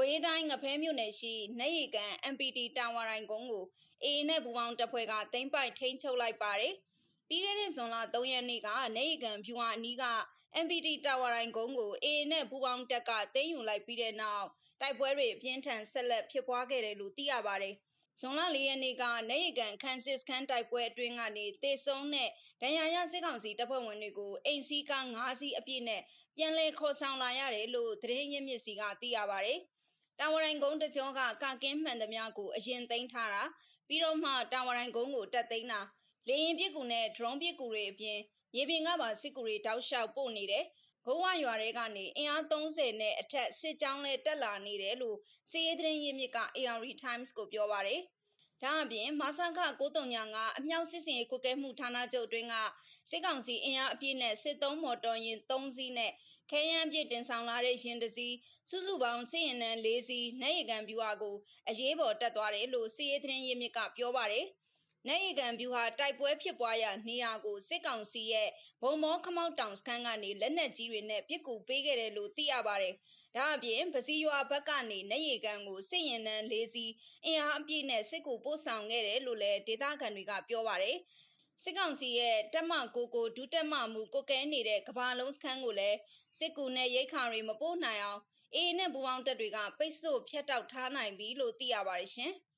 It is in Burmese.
ကိုရေးတိုင်းငဖဲမြို့နယ်ရှိနေရီကန် MPT တာဝါရိုင်ကုန်းကိုအေအေနဲ့ဘူပေါင်းတပ်ဖွဲ့ကသိမ်းပိုက်ထိန်းချုပ်လိုက်ပါတယ်။ပြီးခဲ့တဲ့ဇွန်လ3ရက်နေ့ကနေရီကန်ဖြူဟာအနီးက MPT တာဝါရိုင်ကုန်းကိုအေအေနဲ့ဘူပေါင်းတပ်ကသိမ်းယူလိုက်ပြီးတဲ့နောက်တိုက်ပွဲတွေပြင်းထန်ဆက်လက်ဖြစ်ပွားခဲ့တယ်လို့သိရပါတယ်။ဇွန်လ၄ရက်နေ့ကနေရီကန်ခန်းစစ်ခန်းတိုက်ပွဲအတွင်းကနေတေဆုံးတဲ့ဒဏ်ရာရစစ်ကောင်စီတပ်ဖွဲ့ဝင်တွေကိုအိမ်စီးကား၅စီးအပြည့်နဲ့ပြန်လည်ခေါ်ဆောင်လာရတယ်လို့သတင်းရင်းမြစ်စီကသိရပါတယ်။ တာဝရိုင်ကုန်းတကြောကကာကင်းမှန်သမျှကိုအရင်သိမ်းထားတာပြီးတော့မှတာဝရိုင်ကုန်းကိုတက်သိမ်းတာလေရင်ပစ်ကူနဲ့ drone ပစ်ကူတွေအပြင်ရေပြင်ကပါစစ်ကူတွေတောက်လျှောက်ပို့နေတယ်ဂိုးဝရွာတွေကနေအင်အား30နဲ့အထက်စစ်ကြောင်းလဲတက်လာနေတယ်လို့စီးရဲသတင်းရင်းမြစ်က AR Times ကိုပြောပါတယ်ဒါအပြင်မဆန်ခ939အမြောက်စစ်စင်ရေးကုကဲမှုဌာနချုပ်အတွင်းကစစ်ကောင်စီအင်အားအပြည့်နဲ့စစ်သုံးမော်တော်ယာဉ်3စီးနဲ့ ခဲယမ်းပြည့်တင်ဆောင်လာတဲ့ရင်တစည်းစုစုပေါင်းစစ်ရင်နံ၄စီးနိုင်ရကန်ဗျူဟာကိုအရေးပေါ်တက်သွားတယ်လို့စီရေးသတင်းရင်းမြစ်ကပြောပါတယ်နိုင်ရကန်ဗျူဟာတိုက်ပွဲဖြစ်ပွားရာနေရာကိုစစ်ကောင်စီရဲ့ဘုံမောခမောက်တောင်စခန်းကနေလက်နက်ကြီးတွေနဲ့ပစ်ကူပေးခဲ့တယ်လို့သိရပါတယ်။ဒါအပြင်ပစီရွာဘက်ကနေနိုင်ရကန်ကိုစစ်ရင်နံ၄စီးအင်အားအပြည့်နဲ့စစ်ကူပို့ဆောင်ခဲ့တယ်လို့လည်းဒေသခံတွေကပြောပါတယ်။ စစ်ကောင်စီရဲ့တက်မကိုကိုဒုတက်မမှုကိုကဲနေတဲ့ကဘာလုံးစခန်းကိုလည်းစစ်ကူနဲ့ရိတ်ခါတွေမပို့နိုင်အောင်အေးနဲ့ဘူပေါင်းတက်တွေကပိတ်ဆို့ဖျက်တောက်ထားနိုင်ပြီလို့သိရပါတယ်ရှင်။